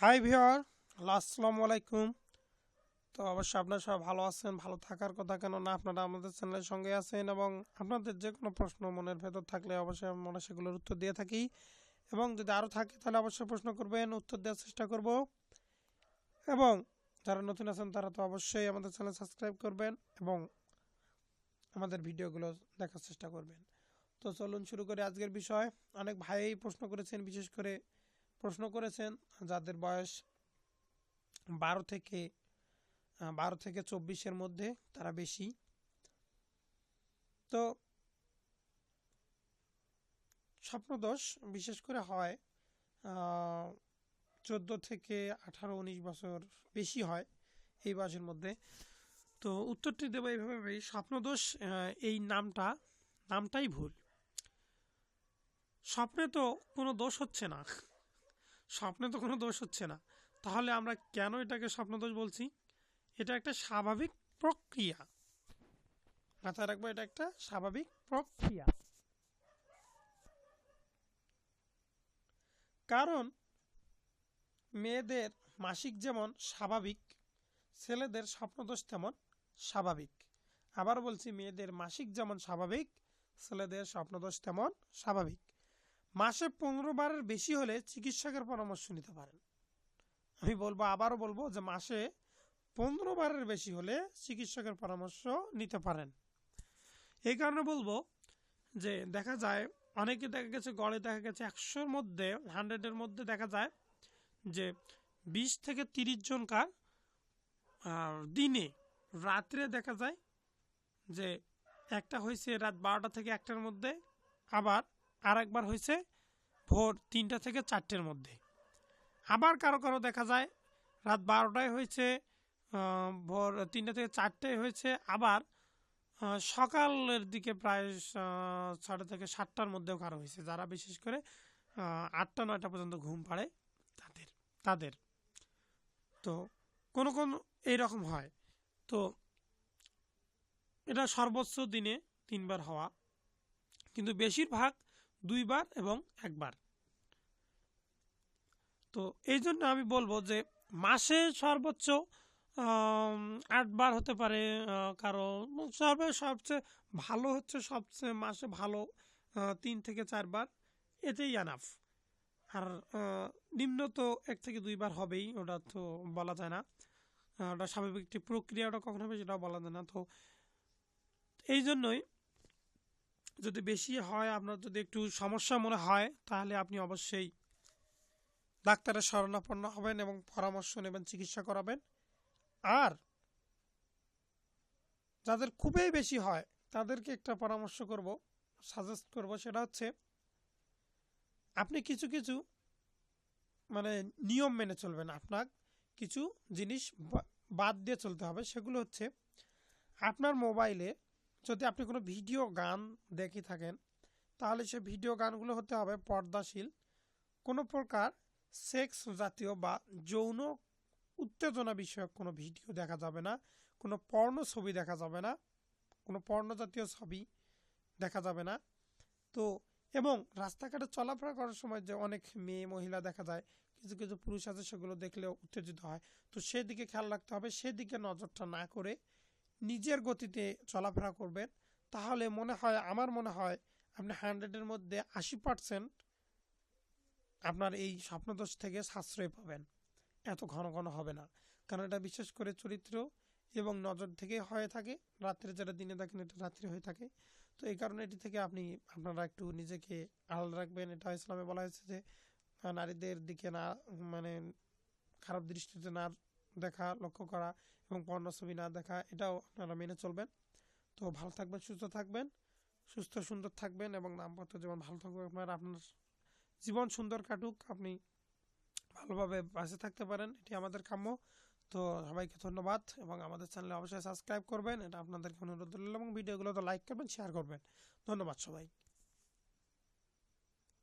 High viewer আসসালামু আলাইকুম। তো অবশ্যই আপনারা সবাই ভালো আছেন, ভালো থাকার কথা কেন না, আপনারা আমাদের চ্যানেলের সঙ্গে আছেন এবং আপনাদের যে কোনো প্রশ্ন মনের ভেতর থাকলে অবশ্যই আমরা সেগুলোর উত্তর দিয়ে থাকি। এবং যদি আরও থাকে, তাহলে অবশ্যই প্রশ্ন করবেন, উত্তর দেওয়ার চেষ্টা করব। এবং যারা নতুন আছেন, তারা তো অবশ্যই আমাদের চ্যানেল সাবস্ক্রাইব করবেন এবং আমাদের ভিডিওগুলো দেখার চেষ্টা করবেন। তো চলুন শুরু করে আজকের বিষয়। অনেক ভাই প্রশ্ন করেছেন, বিশেষ করে প্রশ্ন করেছেন যাদের বয়স বারো থেকে বারো থেকে চব্বিশের মধ্যে তারা বেশি। তো স্বপ্নদোষ বিশেষ করে হয় চোদ্দ থেকে আঠারো, উনিশ বছর বেশি হয় এই বয়সের মধ্যে। তো উত্তরটি দেবো এইভাবে স্বপ্নদোষ এই নামটা, নামটাই ভুল। স্বপ্নে তো কোনো দোষ হচ্ছে না। স্বপ্নে তো কোনো দোষ হচ্ছে না। তাহলে আমরা কেন এটাকে স্বপ্নদোষ বলছি? এটা একটা স্বাভাবিক প্রক্রিয়া। মাথায় রাখব, এটা একটা স্বাভাবিক প্রক্রিয়া। কারণ মেয়েদের মাসিক যেমন স্বাভাবিক, ছেলেদের স্বপ্নদোষ তেমন স্বাভাবিক। আবার বলছি, মেয়েদের মাসিক যেমন স্বাভাবিক, ছেলেদের স্বপ্নদোষ তেমন স্বাভাবিক। মাসে পনেরো বারের বেশি হলে চিকিৎসকের পরামর্শ নিতে পারেন। আমি বলব, আবারও বলব যে মাসে পনেরো বারের বেশি হলে চিকিৎসকের পরামর্শ নিতে পারেন। এই কারণে বলব যে দেখা যায়, অনেকে দেখা গেছে গড়ে দেখা গেছে একশোর মধ্যে, হান্ড্রেডের মধ্যে দেখা যায় যে বিশ থেকে তিরিশ জনকার দিনে, রাত্রে দেখা যায় যে একটা হয়েছে রাত বারোটা থেকে একটার মধ্যে, আবার আর একবার হয়েছে ভোর তিনটা থেকে চারটের মধ্যে। আবার কারও কারও দেখা যায়, রাত বারোটায় হয়েছে ভোর তিনটা থেকে চারটায় হয়েছে, আবার সকালের দিকে প্রায় ছটা থেকে সাতটার মধ্যেও কারও হয়েছে, যারা বিশেষ করে আটটা, নয়টা পর্যন্ত ঘুম পাড়ে তাদের তাদের। তো কোনো কোন এইরকম হয়। তো এটা সর্বোচ্চ দিনে তিনবার হওয়া। কিন্তু বেশিরভাগ দুইবার এবং একবার। তো এই জন্য আমি বলব যে মাসে সর্বোচ্চ আটবার হতে পারে কারও সর্বে সবচেয়ে ভালো হচ্ছে সবচেয়ে মাসে ভালো তিন থেকে চারবার এতেই আনাফ আর নিম্ন তো এক থেকে দুইবার হবেই, ওটা তো বলা যায় না। ওটা স্বাভাবিক একটি প্রক্রিয়া, ওটা কখন হবে সেটাও বলা যায় না। তো এই জন্যই যদি বেশি হয়, আপনার যদি একটু সমস্যা মনে হয়, তাহলে আপনি অবশ্যই ডাক্তারের শরণাপন্ন হবেন এবং পরামর্শ নেবেন, চিকিৎসা করাবেন। আর যাদের খুবই বেশি হয়, তাদেরকে একটা পরামর্শ করব সাজেস্ট করব, সেটা হচ্ছে আপনি কিছু কিছু মানে নিয়ম মেনে চলবেন। আপনার কিছু জিনিস বাদ দিয়ে চলতে হবে, সেগুলো হচ্ছে আপনার মোবাইলে যদি আপনি কোনো ভিডিও গান দেখে থাকেন, তাহলে সে ভিডিও গানগুলো হতে হবে পর্দাশীল। কোনো প্রকার সেক্স জাতীয় বা যৌন উত্তেজনা বিষয়ক কোনো ভিডিও দেখা যাবে না, কোনো পর্ণ ছবি দেখা যাবে না, কোনো পর্ণ জাতীয় ছবি দেখা যাবে না। তো এবং রাস্তাঘাটে চলাফেরা করার সময় যে অনেক মেয়ে মহিলা দেখা যায়, কিছু কিছু পুরুষ আছে সেগুলো দেখলেও উত্তেজিত হয়। তো সেদিকে খেয়াল রাখতে হবে, সেদিকে নজরটা না করে নিজের গতিতে চলাফেরা করবেন, তাহলে মনে হয়, আমার মনে হয় আপনি হান্ড্রেডের মধ্যে আশি পার্সেন্ট আপনার এই স্বপ্নদোষ থেকে সাশ্রয় পাবেন। এত ঘন ঘন হবে না। কারণ এটা বিশেষ করে চরিত্র এবং নজর থেকে হয়ে থাকে। রাত্রে যেটা দিনে দেখেন, এটা রাত্রে হয়ে থাকে। তো এই কারণে এটি থেকে আপনি, আপনারা একটু নিজেকে আড়াল রাখবেন। এটা ইসলামে বলা হয়েছে যে নারীদের দিকে না মানে খারাপ দৃষ্টিতে না দেখা, লক্ষ্য করা এবং পর্ণ ছবি না দেখা, এটাও আপনারা মেনে চলবেন। তো ভালো থাকবেন, সুস্থ থাকবেন, সুস্থ, সুন্দর থাকবেন এবং দাম্পত্য জীবন ভালো থাকবে আপনার আপনার জীবন সুন্দর কাটুক, আপনি ভালোভাবে বাঁচে থাকতে পারেন, এটি আমাদের কাম্য। তো সবাইকে ধন্যবাদ এবং আমাদের চ্যানেলে অবশ্যই সাবস্ক্রাইব করবেন, এটা আপনাদেরকে অনুরোধ রইল এবং ভিডিওগুলো তো লাইক করবেন শেয়ার করবেন। ধন্যবাদ সবাই